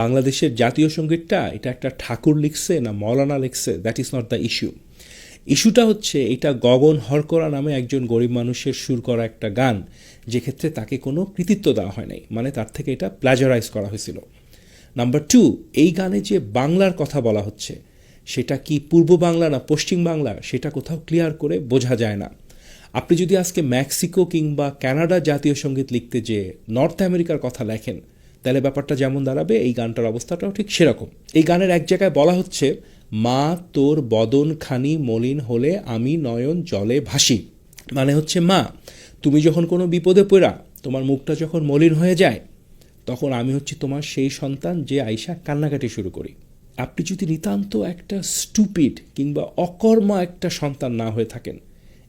বাংলাদেশের জাতীয় সঙ্গীতটা, এটা একটা ঠাকুর লিখছে না মৌলানা লিখছে that is not the issue ইস্যুটা হচ্ছে, এটা গগন হরকরা নামে একজন গরিব মানুষের সুর করা একটা গান, যে ক্ষেত্রে তাকে কোনো কৃতিত্ব দেওয়া হয় নাই মানে তার থেকে এটা প্লাজারাইজ করা হয়েছিল। নাম্বার টু এই গানে যে বাংলার কথা বলা হচ্ছে, সেটা কি পূর্ব বাংলা না পশ্চিম বাংলা, সেটা কোথাও ক্লিয়ার করে বোঝা যায় না। আপনি যদি আজকে মেক্সিকো কিংবা কানাডা জাতীয় সংগীত লিখতে যে নর্থ আমেরিকার কথা লেখেন তাহলে ব্যাপারটা যেমন দাঁড়াবে, এই গানটার অবস্থাটাও ঠিক সেরকম। এই গানের এক জায়গায় বলা হচ্ছে, মা, তোর বদন খানি মলিন হলে আমি নয়ন জলে ভাসি। মানে হচ্ছে, মা, তুমি যখন কোনো বিপদে পড়া, তোমার মুখটা যখন মলিন হয়ে যায়, তখন আমি হচ্ছি তোমার সেই সন্তান যে আইসা কান্নাকাটি শুরু করি। আপনি যদি নিতান্ত একটা স্টুপিড কিংবা অকর্মা একটা সন্তান না হয়ে থাকেন,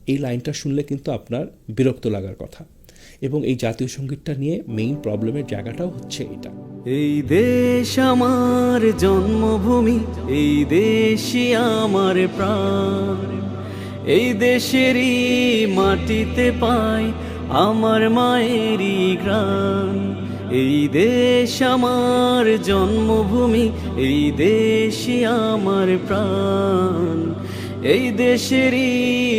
এই লাইনটা শুনলে কিন্তু আপনার বিরক্ত লাগার কথা। এবং এই জাতীয় সঙ্গীতটা নিয়ে মেইন প্রবলেমের জায়গাটাও হচ্ছে এটা। এই দেশ আমার জন্মভূমি, এই দেশই আমার প্রাণ। এই দেশেরই মাটিতে পাই আমার মায়েরই গ্রাম এই দেশ আমার জন্মভূমি, এই দেশই আমার প্রাণ। এই দেশেরই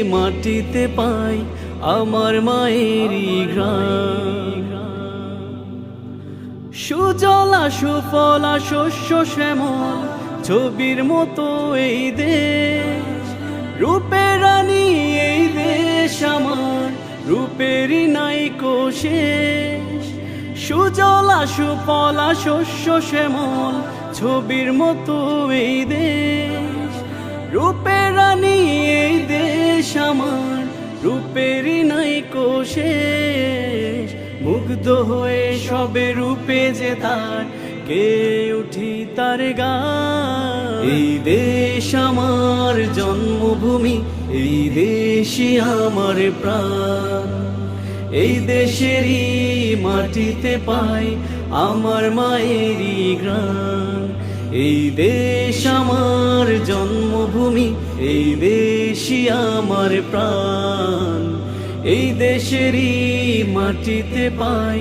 মাটিতে পাই আমার মায়েরই গ্রাম সুজলা, সুফলা, শস্য শ্যামল, ছবির মতো এই দেশ। রূপের রানী এই দেশ আমার, রূপেরই নাই শেষ। সুজলা, সুফলা, শস্য শ্যামল, ছবির মতো এই দেশ। রূপের রানী শেষ। মুগ্ধ হয়ে সবে রূপে যে তার কে উঠি তার এই দেশ আমার জন্মভূমি, এই দেশই আমার প্রাণ। এই দেশেরই মাটিতে পাই আমার মায়েরই গ্রাম এই দেশ আমার জন্মভূমি, এই দেশই আমার প্রাণ। এই দেশেরই মাটিতে পাই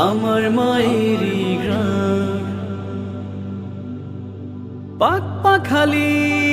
আমার মায়েরই গ্রাম পাক পাখালি